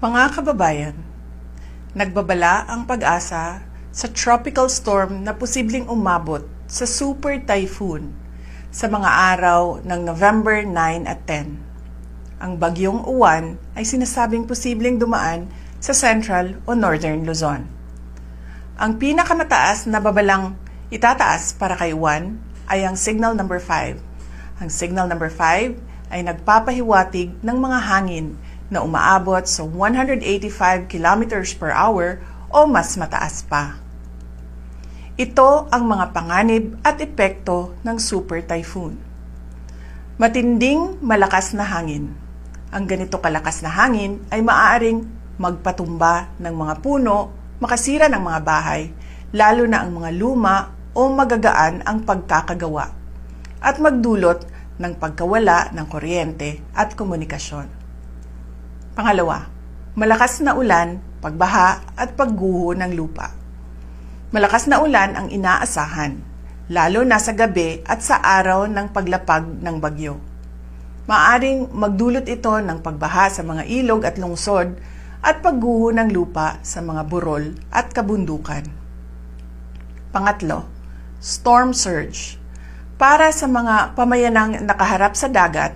Mga kababayan, nagbabala ang pag-asa sa tropical storm na posibleng umabot sa super typhoon sa mga araw ng November 9 at 10. Ang bagyong uwan ay sinasabing posibleng dumaan sa central o northern Luzon. Ang pinakamataas na babalang itataas para kay Juan ay ang signal number 5. Ang signal number 5 ay nagpapahiwatig ng mga hangin na umaabot sa 185 kilometers per hour o mas mataas pa. Ito ang mga panganib at epekto ng super typhoon. Matinding malakas na hangin. Ang ganito kalakas na hangin ay maaaring magpatumba ng mga puno, makasira ng mga bahay, lalo na ang mga luma o magagaan ang pagkakagawa, at magdulot ng pagkawala ng kuryente at komunikasyon. Pangalawa, malakas na ulan, pagbaha at pagguho ng lupa. Malakas na ulan ang inaasahan, lalo na sa gabi at sa araw ng paglapag ng bagyo. Maaring magdulot ito ng pagbaha sa mga ilog at lungsod at pagguho ng lupa sa mga burol at kabundukan. Pangatlo, storm surge. Para sa mga pamayanang nakaharap sa dagat,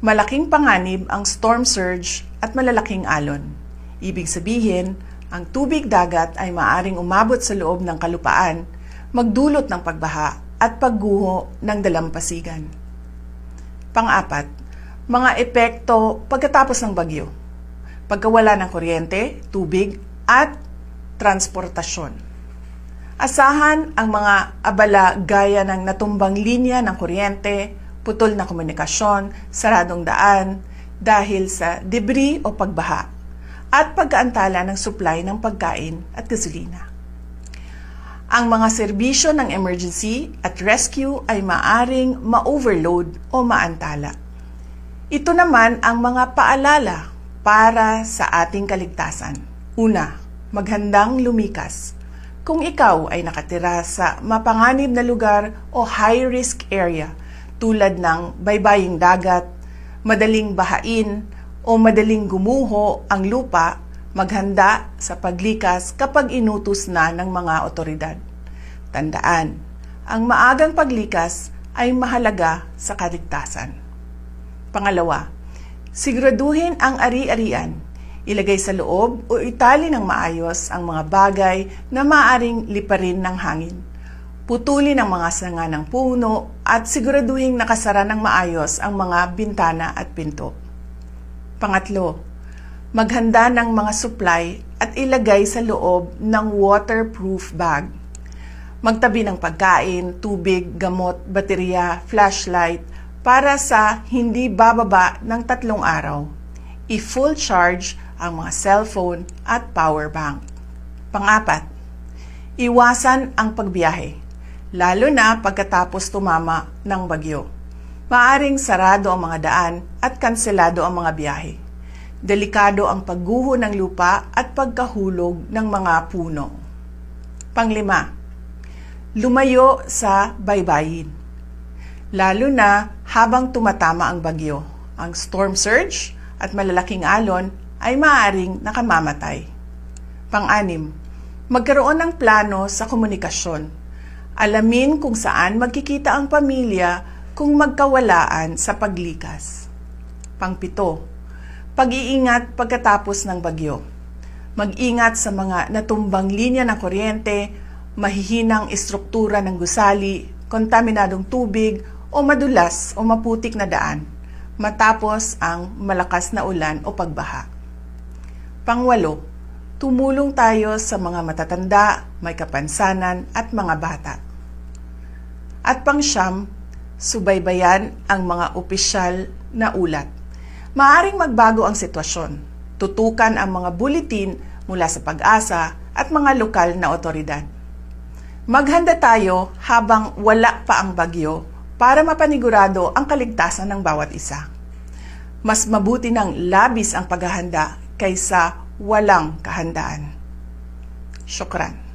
malaking panganib ang storm surge at malalaking alon. Ibig sabihin, ang tubig dagat ay maaring umabot sa loob ng kalupaan, magdulot ng pagbaha at pagguho ng dalampasigan. Pang-apat, mga epekto pagkatapos ng bagyo. Pagkawala ng kuryente, tubig at transportasyon. Asahan ang mga abala gaya ng natumbang linya ng kuryente, putol na komunikasyon, saradong daan, dahil sa debris o pagbaha, at pagkaantala ng supply ng pagkain at gasolina. Ang mga serbisyo ng emergency at rescue ay maaring ma-overload o maantala. Ito naman ang mga paalala para sa ating kaligtasan. Una, maghandang lumikas. Kung ikaw ay nakatira sa mapanganib na lugar o high-risk area tulad ng baybaying dagat, madaling bahain o madaling gumuho ang lupa, maghanda sa paglikas kapag inutos na ng mga otoridad. Tandaan, ang maagang paglikas ay mahalaga sa kaligtasan. Pangalawa, siguraduhin ang ari-arian. Ilagay sa loob o itali ng maayos ang mga bagay na maaring liparin ng hangin. Putulin ang mga sanga ng puno at siguraduhin nakasara ng maayos ang mga bintana at pinto. Pangatlo, maghanda ng mga supply at ilagay sa loob ng waterproof bag. Magtabi ng pagkain, tubig, gamot, baterya, flashlight para sa hindi bababa ng tatlong araw. I-full charge ang mga cellphone at power bank. Pangapat, iwasan ang pagbiyahe, lalo na pagkatapos tumama ng bagyo. Maaring sarado ang mga daan at kanselado ang mga biyahe. Delikado ang pagguho ng lupa at pagkahulog ng mga puno. Panglima, lumayo sa baybayin. Lalo na habang tumatama ang bagyo, ang storm surge at malalaking alon ay maaaring nakamamatay. Pang-anim, magkaroon ng plano sa komunikasyon. Alamin kung saan magkikita ang pamilya kung magkawalaan sa paglikas. Pangpito, pag-iingat pagkatapos ng bagyo. Mag-ingat sa mga natumbang linya ng kuryente, mahihinang istruktura ng gusali, kontaminadong tubig o madulas o maputik na daan matapos ang malakas na ulan o pagbaha. Pangwalo, tumulong tayo sa mga matatanda, may kapansanan at mga bata. At pangsyam, subaybayan ang mga opisyal na ulat. Maaring magbago ang sitwasyon. Tutukan ang mga buletin mula sa pag-asa at mga lokal na otoridad. Maghanda tayo habang wala pa ang bagyo para mapanigurado ang kaligtasan ng bawat isa. Mas mabuti ng labis ang paghahanda kaysa walang kahandaan. Syukran.